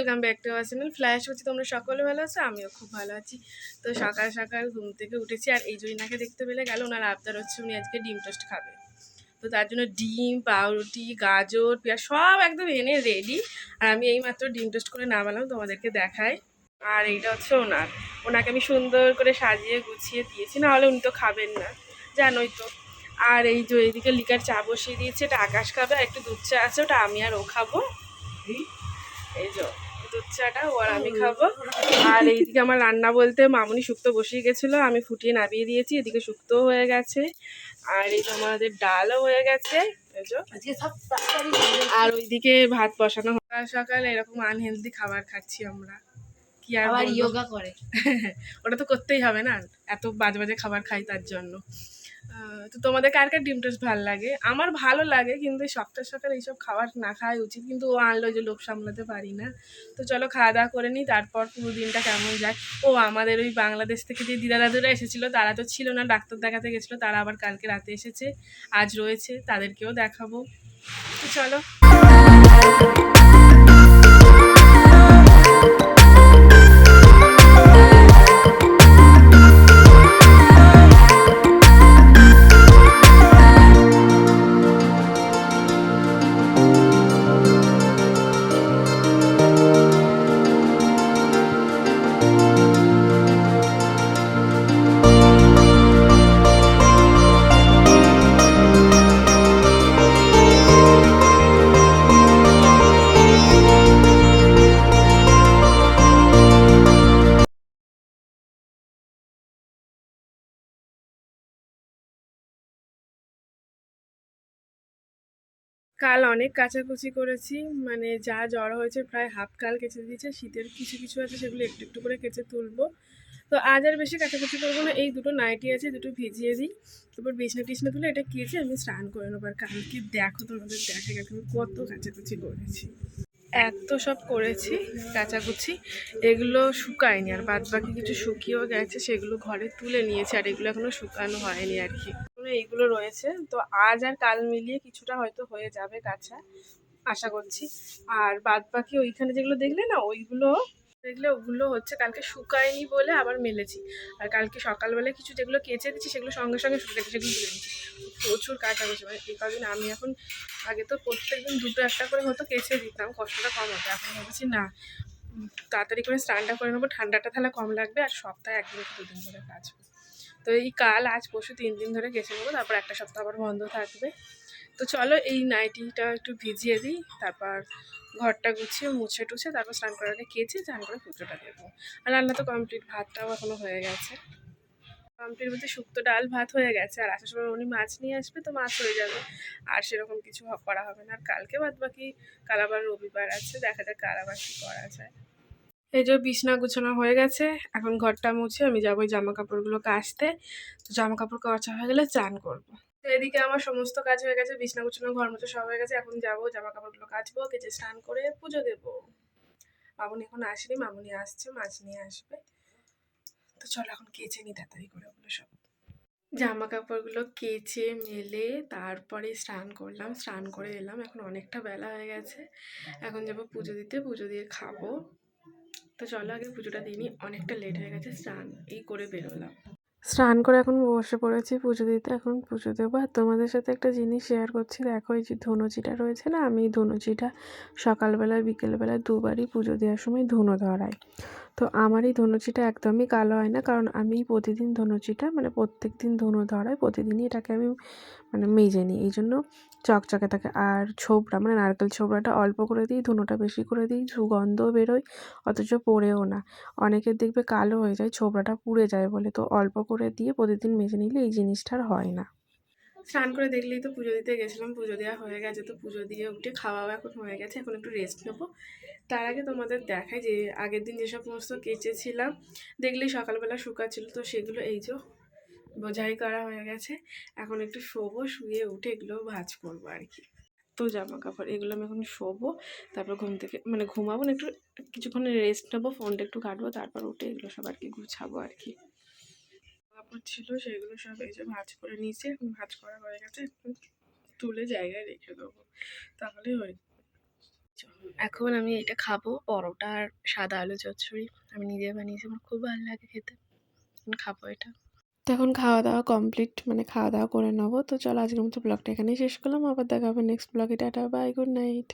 Welcome back to our channel flash হচ্ছে তোমরা সকলে ভালো আছো? আমিও খুব ভালো আছি। তো সকাল সকাল ঘুম থেকে উঠেছি আর এই জরিনাকে দেখতে পেলে গেল ওনার আবদার হচ্ছে উনি আজকে ডিম টোস্ট খাবে। তো তার জন্য ডিম পাউরুটি গাজর পেঁয়াজ সব একদম এনে রেডি আর আমি এইমাত্র ডিম টোস্ট করে নামালাম তোমাদেরকে দেখাই। আর এইটা হচ্ছে ওনার। ওনাকে আমি সুন্দর করে সাজিয়ে গুছিয়ে দিয়েছি না হলে উনি তো খাবেন না। জানোই তো। আর এই যে এইদিকে লিকার চা বসিয়ে দিয়েছে এটা আকাশ খাবে আর একটু দুধ চা আছে ওটা আমি আর ও খাব। এই যে। দুধ চাটা ও আর আমি খাব। আর এইদিকে আমার রান্না বলতে মামুনি শুক্তো বসিয়ে গেছিল আমি ফুটিয়ে নামিয়ে দিয়েছি এদিকে শুক্তো হয়ে গেছে। আর এই আমাদের ডালও হয়ে গেছে আর ওইদিকে ভাত বসানো সকাল সকাল এরকম আনহেলদি খাবার খাচ্ছি আমরা। কি আর ইয়োগা করে। ওটা তো করতেই হবে না এত বাজে বাজে খাবার খাই তার জন্য। তো তোমাদের কার কার ডিম টোস্ট ভালো লাগে? আমার ভালো লাগে, কিন্তু সপ্তাহ সকাল এইসব খাবার না খাওয়াই উচিত, কিন্তু ও আনলো যে লোক সামলাতে পারি না। তো চলো খাওয়া দাওয়া করে নিই, তারপর পুরো দিনটা কেমন যায়। ও আমাদের ওই বাংলাদেশ থেকে যে দিদা দাদুরা এসেছিল, তারা তো ছিল না, ডাক্তার দেখাতে গেছিল, তারা আবার কালকে রাতে এসেছে, আজ রয়েছে, তাদেরকেও দেখাবো। তো চলো। কাল অনেক কাচাকুচি করেছি। মানে যা জ্বর হয়েছে প্রায় হাফ কাল কেচে দিয়েছে। শীতের কিছু কিছু আছে সেগুলো একটু একটু করে কেচে তুলবো। তো আজ আর বেশি কাচাকুচি করব না। এই দুটো নাইটি আছে, দুটো ভিজিয়ে দিই। তারপর বিছনা টিছনা তুলে এটা কেচে আমি স্নান করে নেব। আর কালকে দেখো তোমাদের দেখা গেছে আমি কত কাচাকুচি করেছি। এত সব করেছি কাচাকুচি। এগুলো শুকায়নি। আর বাদ বাকি কিছু শুকিয়েও গেছে, সেগুলো ঘরে তুলে নিয়েছি। আর এগুলো এখনও শুকানো হয়নি আর কি। এখনও এইগুলো রয়েছে। তো আজ আর কাল মিলিয়ে কিছুটা হয়তো হয়ে যাবে কাঁচা, আশা করছি। আর বাদ বাকি ওইখানে যেগুলো দেখলে না, ওইগুলো দেখলে ওগুলো হচ্ছে কালকে শুকায়নি বলে আবার মেলেছি। আর কালকে সকালবেলায় কিছু যেগুলো কেচে দিচ্ছি, সেগুলো সঙ্গে সঙ্গে শুকিয়েছে সেগুলো তুলে নিচ্ছি। প্রচুর কাঁচা করছে মানে এই কদিন আমি এখন আগে তো প্রত্যেকদিন দুটো একটা করে হতো কেচে দিতাম, কষ্টটা কম হতো। এখন ভাবছি না তাড়াতাড়ি করে স্নানটা করে নেব, ঠান্ডাটা তাহলে কম লাগবে, আর সপ্তাহে একদিন দুদিন ধরে কাচবো তো এই কাল আজ পরশু তিন দিন ধরে কেচে নেব তারপর একটা সপ্তাহ আবার বন্ধ থাকবে। তো চলো এই নাইটিটা একটু ভিজিয়ে দিই, তারপর ঘরটা গুছিয়ে মুছে টুছে তারপর স্নান করার আগে কেচে স্নান করে পুজোটা দেবো। আর রান্না তো কমপ্লিট ভাতটাও এখনও হয়ে গেছে। কমপ্লিট বলতে শুক্তো ডাল ভাত হয়ে গেছে, আর আসার সময় উনি মাছ নিয়ে আসবে তো মাছ হয়ে যাবে। আর সেরকম কিছু করা হবে না, আর কালকে বাদ বাকি কাল আবার রবিবার আছে, দেখা যাক কাল আবার কী করা যায়। এই যে বিছনা গুছানো হয়ে গেছে, এখন ঘরটা মুছে আমি যাব জামা কাপড়গুলো কাচতে। তো জামা কাপড় কাচা হয়ে গেলে চান করব। তো এদিকে আমার সমস্ত কাজ হয়ে গেছে, বিছনা গুছানো, ঘর মুছে সব হয়ে গেছে, এখন যাব জামা কাপড়গুলো কাচবো, কেচে স্নান করে পুজো দেবো। মামুনি এখন আসেনি, মামুনি আসছে, মাছ নিয়ে আসবে। তো চলো এখন কেচে নি তাড়াতাড়ি করে ওগুলো সব। জামা কাপড়গুলো কেচে, মেলে, তারপরে স্নান করলাম, স্নান করে এলাম, এখন অনেকটা বেলা হয়ে গেছে। এখন যাব পুজো দিতে, পুজো দিয়ে খাব। তো চলো আগে পুজোটা দিইনি অনেকটা লেট হয়ে গেছে, স্নান এই করে বেরোলাম। স্নান করে এখন বসে পড়েছি পুজো দিতে, এখন পুজো দেবো। আর তোমাদের সাথে একটা জিনিস শেয়ার করছি, দেখো এই যে ধনুচিটা রয়েছে না, আমি ধনুচিটা সকালবেলা বিকেলবেলা দুবারই পুজো দেওয়ার সময় ধুনো ধরাই। তো আমার এই ধনুচিটা একদমই কালো হয় না। কারণ আমি প্রতিদিন ধনুচিটা মানে প্রত্যেক দিন ধুনো ধরাই প্রতিদিনই এটাকে আমি মানে মেজে নিই। এই জন্য চকচকে থাকে। আর ছোবড়া মানে নারকেল ছোবড়াটা অল্প করে দিই, ধুনোটা বেশি করে দিই, সুগন্ধও বেরোয়, অথচ পড়েও না। অনেকের দেখবে কালো হয়ে যায়, ছোবড়াটা পুড়ে যায় বলে। তো অল্প করে দিয়ে প্রতিদিন মেজে নিলে এই জিনিসটা আর হয় না। স্নান করে দেখলেই তো পুজো দিতে গেছিলাম, পুজো দেওয়া হয়ে গেছে তো পুজো দিয়ে উঠে খাওয়াও এখন হয়ে গেছে, এখন একটু রেস্ট নেব। তার আগে তোমাদের দেখায় যে আগের দিন যে সমস্ত কেচেছিলাম, দেখলেই সকালবেলা শুকাচ্ছিল তো সেগুলো এই যে বোঝাই করা হয়ে গেছে, এখন একটু শোবো, শুয়ে উঠে এগুলো ভাজ করব আর কি। তো জামা কাপড় এগুলো আমি এখন শোবো, তারপর ঘুম থেকে মানে ঘুমাবো না, একটু, কিছুক্ষণ রেস্ট নেব ফোনটা একটু কাটবো তারপর উঠে এগুলো সব আর কি গুছাবো আর কি। কাপড় ছিল সেগুলো সব এই যে ভাজ করে নিয়েছি এখন ভাজ করা হয়ে গেছে তুলে জায়গায় রেখে দেবো। তাহলে হয়ে এখন আমি এটা খাব পরোটা আর সাদা আলু চচ্চড়ি। আমি নিজে বানিয়েছি আমার খুব ভালো লাগে খেতে। এখন খাব এটা। তো এখন খাওয়া দাওয়া কমপ্লিট মানে খাওয়া দাওয়া করে নেব। তো চলো আজকের মতো ব্লগটা এখানেই শেষ করলাম। আবার দেখা হবে নেক্সট ব্লগে। Tata bye good night